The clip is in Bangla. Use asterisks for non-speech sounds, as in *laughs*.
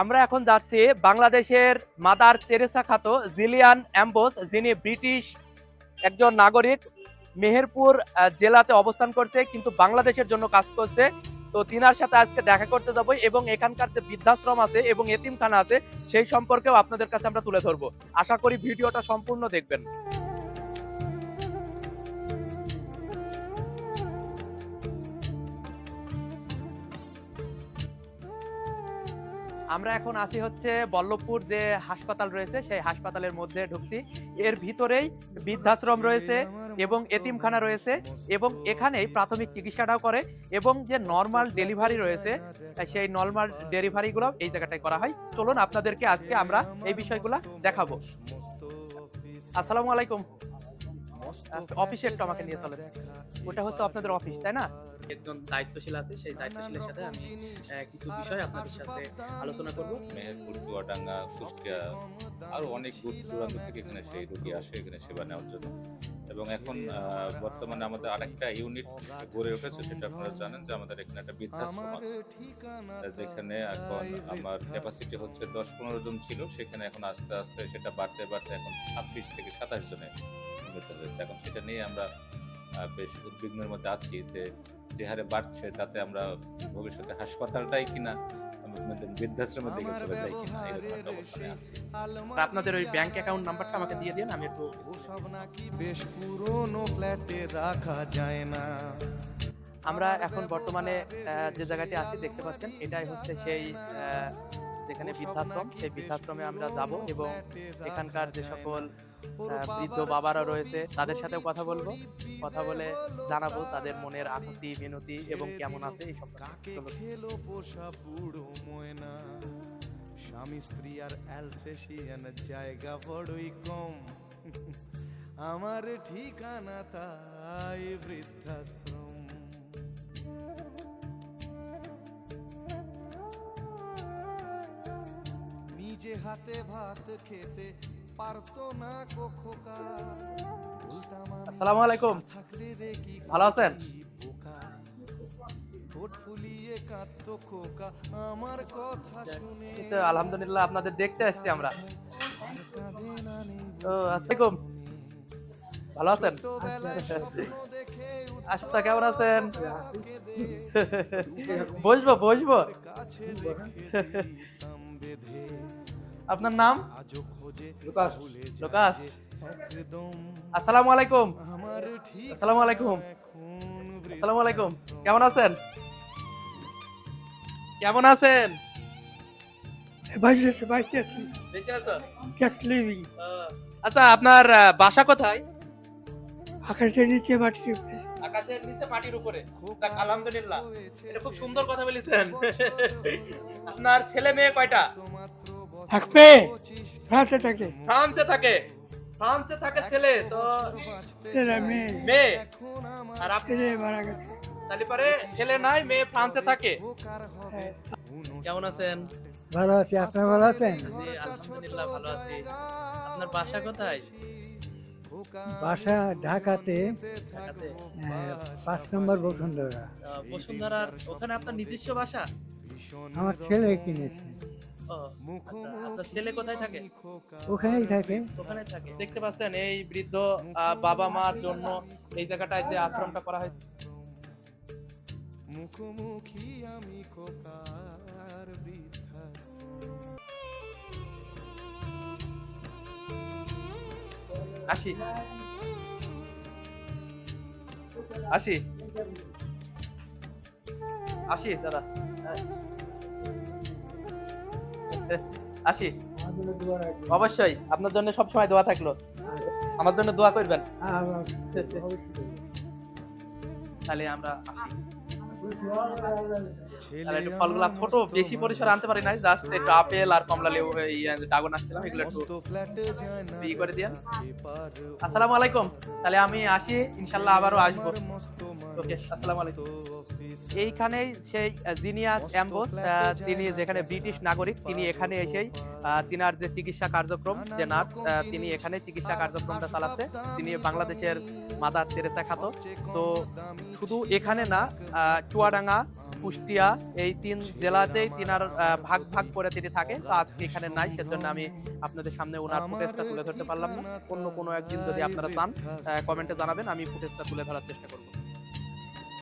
আমরা এখন যাচ্ছি বাংলাদেশের মাদার তেরেসা খাতো জিলিয়ান অ্যাম্বোস, যিনি ব্রিটিশ একজন নাগরিক, মেহেরপুর জেলাতে অবস্থান করছে, কিন্তু বাংলাদেশের জন্য কাজ করছে। তো তিনার সাথে আজকে দেখা করতে যাব এবং এখানকার যে বৃদ্ধাশ্রম আছে এবং এতিমখানা আছে, সেই সম্পর্কেও আপনাদের কাছে আমরা তুলে ধরবো। আশা করি ভিডিওটা সম্পূর্ণ দেখবেন। আমরা এখন আছি হচ্ছে বল্লভপুর যে হাসপাতাল রয়েছে সেই হাসপাতালের মধ্যে ঢুকছি। এর ভিতরেই বৃদ্ধাশ্রম রয়েছে এবং এতিমখানা রয়েছে এবং এখানেই প্রাথমিক চিকিৎসাটাও করে এবং যে নর্মাল ডেলিভারি রয়েছে সেই নর্মাল ডেলিভারিগুলো এই জায়গাটায় করা হয়। চলুন আপনাদেরকে আজকে আমরা এই বিষয়গুলো দেখাবো। আসসালামু আলাইকুম। আচ্ছা, অফিসে একটু আমাকে নিয়ে চলেন। ওটা হচ্ছে আপনাদের অফিস তাই না? একজন দায়িত্বশীল আছে, সেই দায়িত্বশীলের সাথে আমি কিছু বিষয় আপনাদের সাথে আলোচনা করব। মেহেরপুর, চুয়াডাঙ্গা, কুষ্টিয়া, আরও অনেক দূর দূরান্ত থেকে এখানে সেই রোগী আসে, এখানে সেবা নেওয়ার জন্য। এবং এখন বর্তমানে আমাদের আরেকটা ইউনিট গড়ে উঠেছে, সেটা আপনারা জানেন যে আমাদের এখানে একটা বৃদ্ধাশ্রম আছে, যেখানে এখন আমার ক্যাপাসিটি হচ্ছে দশ পনেরো জন ছিল, সেখানে এখন আস্তে আস্তে সেটা বাড়তে বাড়তে এখন ছাব্বিশ থেকে সাতাশ জনে হয়েছে। এখন সেটা নিয়ে আমরা বেশ উদ্বিগ্নের মধ্যে আছি যে যে হারে বাড়ছে তাতে আমরা ভবিষ্যতে হাসপাতালটাই কিনা আমাদের বৃদ্ধাশ্রমের দিকে চলে যাই কিনা এরকম একটা অবস্থানে আছে। আপনাদের ওই ব্যাংক অ্যাকাউন্ট নাম্বারটা আমাকে দিয়ে দিন আমি একটু নাকি বেশ পুরনো ফ্ল্যাটে রাখা যায় না। আমরা এখন বর্তমানে যে জায়গাটি আছি দেখতে পাচ্ছেন এটাই হচ্ছে সেই যেখানে বৃদ্ধাশ্রম সেই বৃদ্ধাশ্রমে আমরা যাব এবং এখানকার যে সকল বৃদ্ধ বাবারা রয়েছে তাদের সাথেও কথা বলব কথা বলে জানাব তাদের মনের আকুতি মিনতি এবং কেমন আছে এই সব খেলো পোষা বুড়ো ময়না? স্বামী স্ত্রী আর অ্যালসেশিয়ান জায়গা বড়ই কম। *laughs* আমার ঠিকানা তাই বৃদ্ধাশ্রম। নিজে হাতে ভাত খেতে পারতো না কো খোকা বলতাম আসসালামু আলাইকুম। ভালো আছেন? আলহামদুলিল্লাহ আপনাদের দেখতে আসছি আমরা। তো আসসালামাইকুম ভালো আছেন? *laughs* আশা কেমন আছেন? *laughs* বসবো বসবো। আপনার নাম? লোকাস। আসসালামু আলাইকুম। আমার আসসালামু আলাইকুম। আসসালামু আলাইকুম। কেমন আছেন? কেমন আছেন? আচ্ছা আপনার বাসা কোথায়? আকাশের নিচে মাটির উপরে। আকাশের নিচে মাটির উপরে। আলহামদুলিল্লাহ। এটা খুব সুন্দর কথা বলেছেন। আপনার ছেলে মেয়ে কয়টা? থাকবে? ফ্রান্সে থাকে ফ্রান্সে থাকে ফ্রান্সে থাকে ছেলে তো ছেলে মেয়ে। মেয়ে। আর আপনি মারা গেছে। তাহলে পারে ছেলে নাই মেয়ে ফ্রান্সে থাকে হ্যাঁ। কেমন আছেন? ভালো আছি আপনার ভালো আছেন? জি আলহামদুলিল্লাহ ভালো আছি। আপনার বাসা কোথায়? বাসা ঢাকাতে ঢাকাতে। পাঁচ নম্বর বসুন্ধরা। বসুন্ধরার ওখানে আপনার নিজস্ব বাসা? আমার ছেলে কিনেছে। আপনার ছেলে কোথায় থাকে? ওখানেই থাকে। ওখানে থাকে। দেখতে পাচ্ছেন এই বৃদ্ধ বাবা মার জন্য এই জায়গাটায় যে আশ্রমটা করা হয়। মুখোমুখি আমি খোকার আসি। আসি। আসি দাদা। আসি। অবশ্যই, আপনার জন্য সব সময় দোয়া থাকল। আমার জন্য দোয়া করবেন। তাহলে আমরা আসি। ফলগুলা ছোট, বেশি আনতে পারি আর আসসালামু আলাইকুম। তাহলে আমি আসি, ইনশাল্লাহ আবারও আসব। ওকে আলাইকুম। এইখানেই সেই জিনিয়াস অ্যাম্বোস তিনি যেখানে ব্রিটিশ নাগরিক তিনি এখানে এসেই তিনার যে চিকিৎসা কার্যক্রম যে নার্স তিনি এখানে চিকিৎসা কার্যক্রমটা চালাচ্ছে। তিনি বাংলাদেশের মাদার তেরেসা খাত। তো শুধু এখানে না চুয়াডাঙ্গা কুষ্টিয়া এই তিন জেলাতেই তিনার ভাগ ভাগ করে তিনি থাকে তো আজকে এখানে নাই সেজন্য আমি আপনাদের সামনে ওনার ফুটেজটা তুলে ধরতে পারলাম না। অন্য কোনো একদিন যদি আপনারা চান কমেন্টে জানাবেন আমি ফুটেজটা তুলে ধরার চেষ্টা করব।